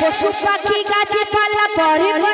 পশু পাখি গাছপালা পর্বত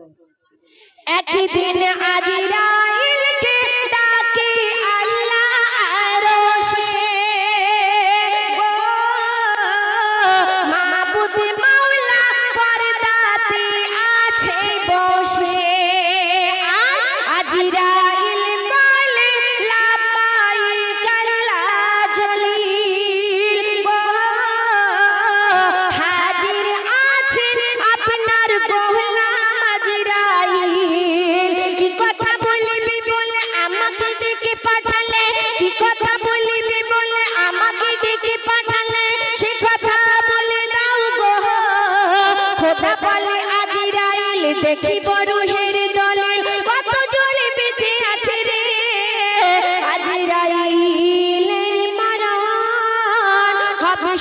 একদিন আজিরাইলকে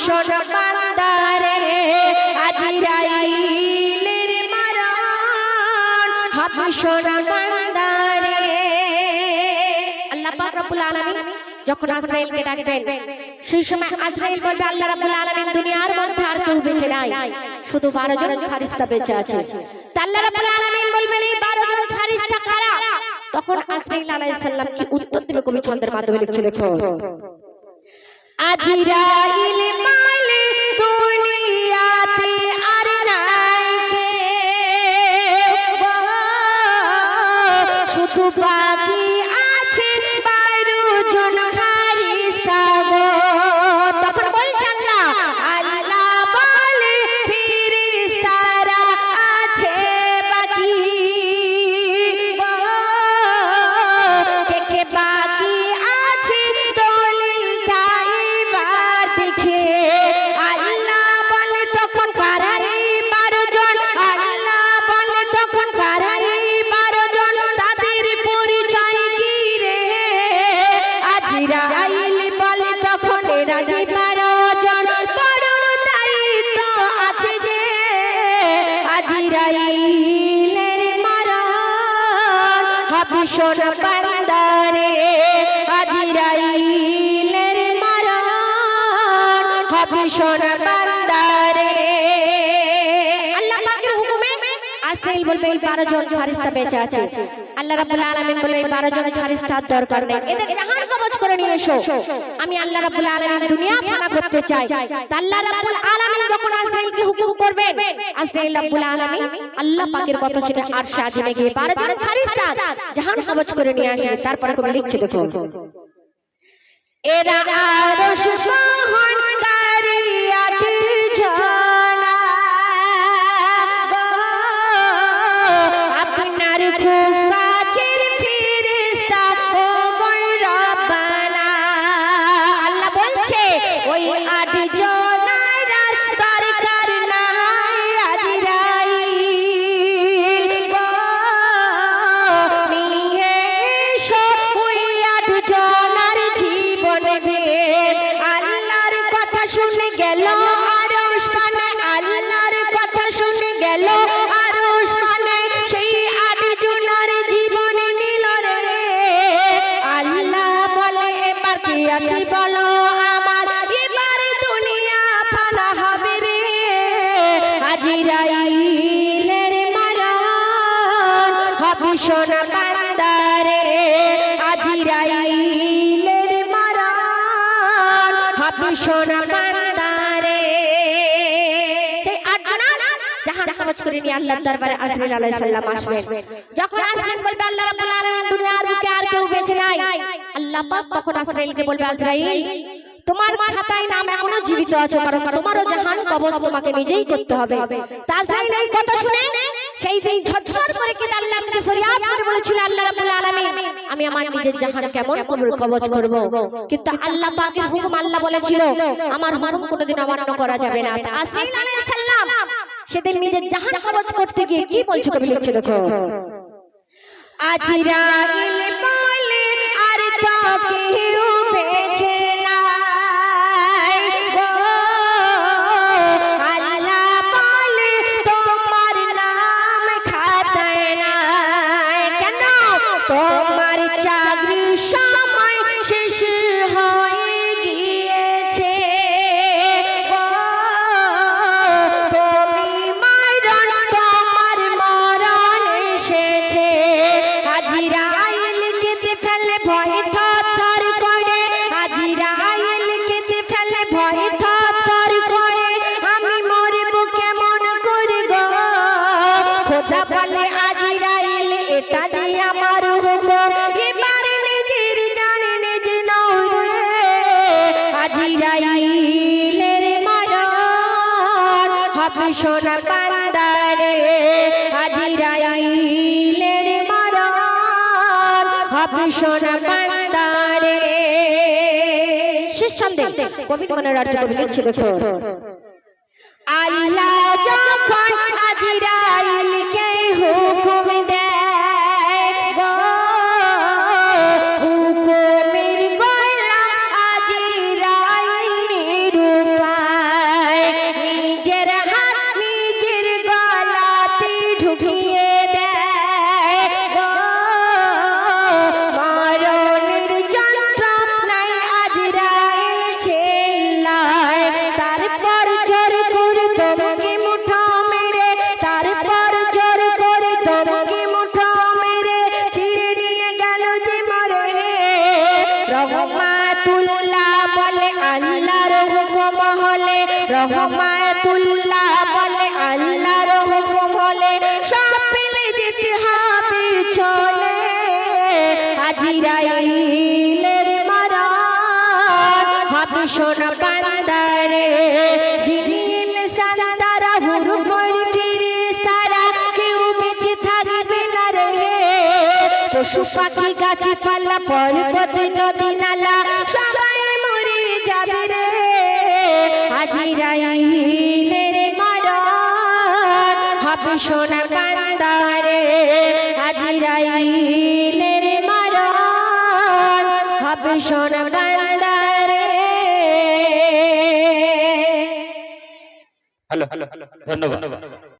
সোনা বান্দারে আজিরাইলের মারান হবে বান্দারে আল্লাহ পাক রব্বুল আলামিন যখন আজরাইলকে ডাকবেন, সেই সময় আজরাইল বলবে, আল্লাহ রাব্বুল আলামিন দুনিয়ার মধ্যে আর কেউ বেঁচে নাই। শুধু 12 জন ফারিস্তা বেঁচে আছে। আল্লাহ রাব্বুল আলামিন বলবেন, এই 12 জন ফারিস্তা কারা? তখন আজরাইল আলাইহিস সালাম কি উত্তর দিবে কবি ছন্দের মাধ্যমে লিখছে দেখো আজিরাইল মালে দুনিয়াতে আর নাই। শুধু বাকি আজিরাইল বলে তখন রাজি বারো জন বড় আছে যে আজিরাইলের মারান হবে সোনা বান্দারে আজিরাইলের মারান হবে সোনা বান্দারে। আল্লাহ পাকের হুকুমে আজরাইল বলবে, এই 12 জন ফারিস্তা আছে। আল্লাহ রাব্বুল আলামিন বলবে, এই 12 জন ফারিস্তার দরকার নেই। এদের জাহান করে এসো। আমি আল্লাহ রাব্বুল আলামিন দুনিয়া ফানা করতে চাই। আল্লাহ রাব্বুল আলামিন যখন আজরাইলকে হুকুম করবেন, আজরাইল রাব্বুল আলামিন আল্লাহ পাকের কত সেটা আরশে আজিমে গিয়ে 12 জন ফারিস্তা জাহান কবজ করে নিয়ে আসবে। তারপরে কবি লিখছে দেখো এরা আরশ Oi, সোনা বান্দারে। সেই আটজনা জাহান কবচ করে নিয়ে আল্লাহর দরবারে আজরাইল আলাইহিস সালাম আসবেন। যখন আসবেন বলবে আল্লাহ রাব্বুল আলামিন দুনিয়ার বুকে আর কেউ বেঁচে নাই। আল্লাহ পাক তখন আজরাইলকে বলবে আজরাইল তোমার খাতায় নাম এখনও জীবিত আছে কারণ তোমারও জাহান কবজ তোমাকে নিজেই করতে হবে। তাজরাইল এই কথা শুনে সেই দিন ঝরঝর করে কেঁদে আল্লাহর কাছে ফরিয়াদ করে বলেছিল আল্লাহ রাব্বুল আলামিন আমি আমার নিজের জাহান কেমন কবর কবজ করব। কিন্তু আল্লাহ পাকের হুকুম আল্লাহ বলেছিল আমার হুকুম কোনোদিন অমান্য করা যাবে না। আজরাইল আলাইহিস সালাম সেদিন নিজের জাহান কবজ করতে গিয়ে কি বলছে কবি লিখছে দেখো আজরাইল বলে আর তো কেউ বলে আজিরাইল এটা যে আমার হুকুম। এবার নিজের জানে নিজ নও রে আজিরাইলের মরণ হবে সোনা পান্দারে আজিরাইলের মরণ হবে সোনা পান্দারে শেষ ছন্দে কবি মনে রাজ্য কবি লিখছে দেখো আল্লাহ যখন আজরাইলকে পশু পাখি গাছে পালা পর্বত নদী নালা সবাই মরে যাবে রে। আজিরাইলের মরণ হবে সোনা পান্দারে আজিরাইলের মরণ হবে সোনা পান্দারে হ্যালো। ধন্যবাদ।